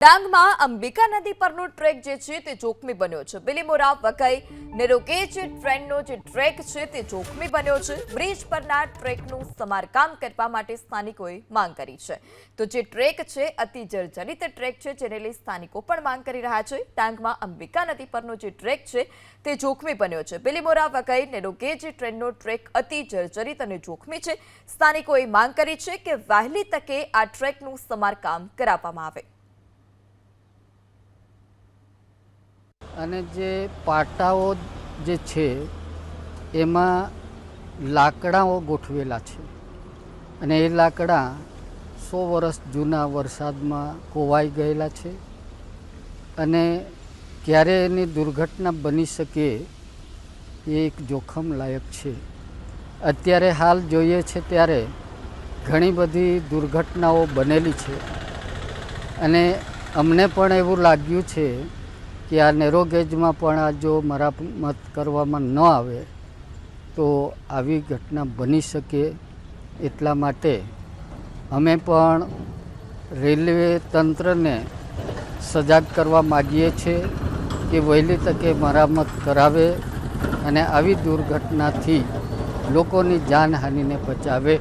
ડાંગમાં અંબિકા નદી પરનો ટ્રેક જે છે તે જોખમી બન્યો છે. બિલીમોરા વકાઈ નેરોકે જે ટ્રેનનો જે ટ્રેક છે તે જોખમી બન્યો છે. બ્રિજ પરના ટ્રેકનું સમારકામ કરવા માટે સ્થાનિકોએ માંગ કરી છે. તો જે ટ્રેક છે, અતિ જર્જરિત ટ્રેક છે, જેને લઈ સ્થાનિકો પણ માંગ કરી રહ્યા છે. ડાંગમાં અંબિકા નદી પરનો જે ટ્રેક છે તે જોખમી બન્યો છે. બિલીમોરા વકાઈ નેરોકે જે ટ્રેનનો ટ્રેક અતિ જર્જરિત અને જોખમી છે. સ્થાનિકોએ માંગ કરી છે કે વહેલી તકે આ ટ્રેકનું સમારકામ કરાવવામાં આવે. અને જે પાટાઓ જે છે, એમાં લાકડાઓ ગોઠવેલા છે. અને એ લાકડા સો વર્ષ જૂના વરસાદમાં કોવાઈ ગયેલા છે. અને ક્યારે એની દુર્ઘટના બની શકે એ એક જોખમ લાયક છે. અત્યારે હાલ જોઈએ છે ત્યારે ઘણી બધી દુર્ઘટનાઓ બનેલી છે. અને અમને પણ એવું લાગ્યું છે કે આ નેરોગેજમાં પણ આ જો મરામત કરવામાં ન આવે, તો આવી ઘટના બની શકે એટલા માટે અમે પણ રેલવે તંત્રને સજાગ કરવા માગીએ છીએ કે વહેલી તકે મરામત કરાવે અને આવી દુર્ઘટનાથી લોકોની જાનહાનિને બચાવે.